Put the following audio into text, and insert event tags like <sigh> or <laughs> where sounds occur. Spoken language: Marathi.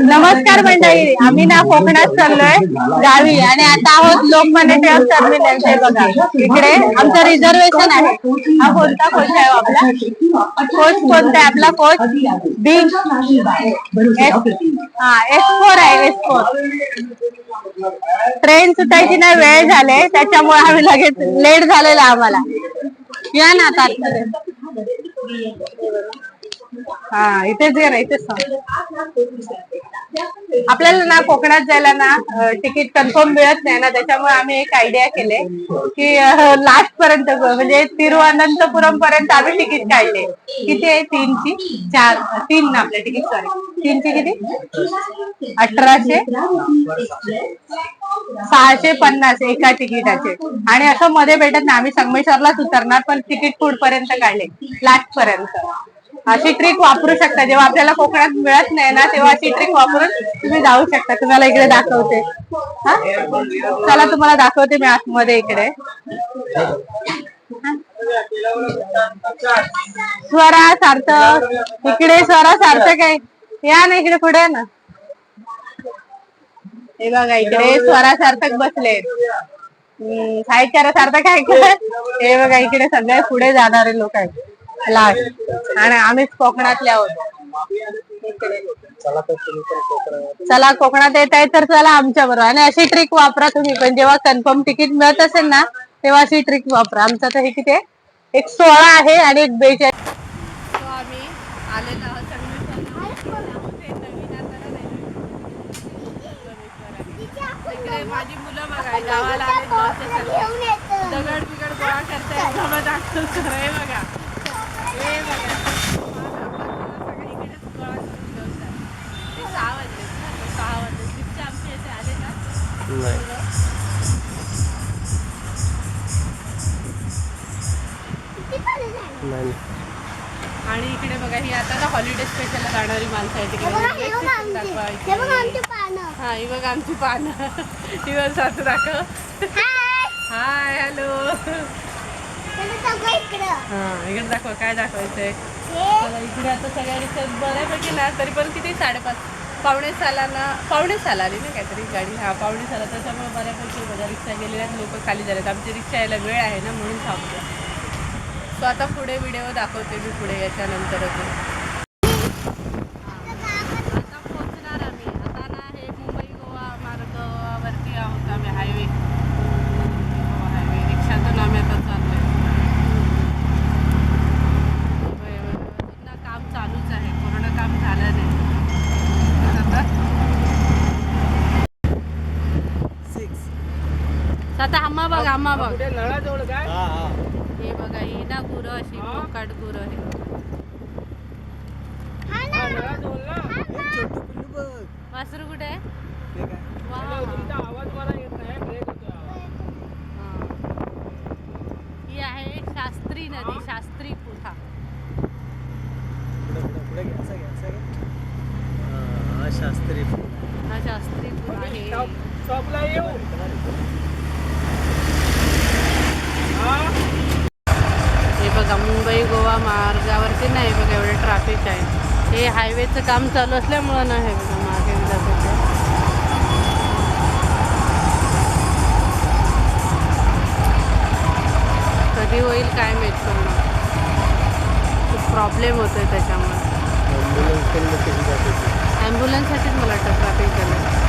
नमस्कार मंडळी आम्ही ना कोकणात चाललोय गावी आणि आता आहोत लोकमान्य टिळक टर्मिनल बघा. इकडे आमचं रिझर्वेशन आहे. हा कोणता कोच आहे हो आपला? कोच कोणता आहे आपला? कोच बी हा एस फोर आहे एस फोर ट्रेन सुटायची नाही वेळ झाले त्याच्यामुळे आम्ही लगेच लेट झालेला आम्हाला. या ना आता. हा इथेच ये ना इथेच आपल्याला ना कोकणात जायला ना तिकीट कन्फर्म मिळत नाही ना त्याच्यामुळे आम्ही एक आयडिया केले की लास्ट पर्यंत म्हणजे तिरुअनंतपुरम पर्यंत आम्ही तिकीट काढले. किती आहे? तीनची? चार. तीन ना आपल्या तिकीट सॉरी तीनची किती? अठराशे. सहाशे पन्नास एका तिकिटाचे. आणि असं मध्ये भेटत नाही. आम्ही संगमेश्वरलाच उतरणार पण तिकीट पुढपर्यंत काढले. लास्ट पर्यंत. अशी ट्रिक वापरू शकता. जेव्हा आपल्याला कोकणात मिळत नाही ना तेव्हा अशी ट्रिक वापरून तुम्ही जाऊ शकता. तुम्हाला इकडे दाखवते. हा? चला तुम्हाला दाखवते मी आतमध्ये इकडे. स्वरा सार्थक इकडे स्वरा सार्थक आहे या ना इकडे पुढे ना. हे बघा इकडे स्वरा सार्थक बसले. साहित्याला सार्थक आहे का? हे बघा इकडे सगळे पुढे जाणारे लोक आहेत. लास्ट आणि आम्हीच कोकणातले आहोत. चला कोकणात. येत आहे तर चला आमच्या बरोबर. आणि अशी ट्रिक वापरा तुम्ही पण. जेव्हा कन्फर्म तिकीट मिळत असेल ना तेव्हा अशी ट्रिक वापरा. आमचं तर हे किती आहे? एक सोळा आहे आणि एक बेचाळीस. आम्ही आलेलो आहोत. इकडे माझी मुलं बघा गावाला दगड बिगड गोळा करताय बघा. हे बघा सगळे इकडेच गोळा करून ठेवतात ते सहा वाजले ना ते सहा वाजले ट्रिपचे आमचे येथे आले ना आणि इकडे बघा ही आता ना हॉलिडे स्पेशल जाणारी माणसं आहेत दाखवायची हा ही बघ आमची पानं. <laughs> ही बघ सासू दाखव. हाय हॅलो हा इकडे दाखव काय दाखवायचंय? चला इकडे आता सगळ्या रिक्षा बऱ्यापैकी ना तरी पण किती साडेपाच पावणे सालाना पावणे साल आली ना काहीतरी गाडी. हा पावणे साला त्याच्यामुळे बऱ्यापैकी बघा रिक्षा गेलेल्या लोक खाली झालेत. आमची रिक्षा यायला वेळ आहे ना म्हणून थांबतो सो आता पुढे व्हिडिओ दाखवते मी पुढे याच्यानंतरच आता पोहोचणार आम्ही आता ना हे मुंबई गोवा मार्गावरती आहोत आम्ही हायवे हायवे रिक्षातून आम्ही आता चाललोय होय, होय, होय. अजून ना काम चालूच आहे पूर्ण काम झालं नाही आता आता आम्हा बघ आम्हा बघ. हे बघा ही ना गुरं अशी मोकाट गुरं आहे वासरू कुठे आहे? वा. हा. ही. आहे शास्त्री नदी शास्त्री पुठा शास्त्री हा शास्त्री पुठा आहे. हे बघा मुंबई गोवा मार्गावरती नाही बघा एवढे ट्रॅफिक आहे. हे हायवेचं काम चालू असल्यामुळं नाही बघा मागे दाखवते कधी होईल काय माहीत पूर्ण प्रॉब्लेम होतोय त्याच्यामुळे. ॲम्ब्युलन्ससाठीच मला वाटतं ट्रॅफिक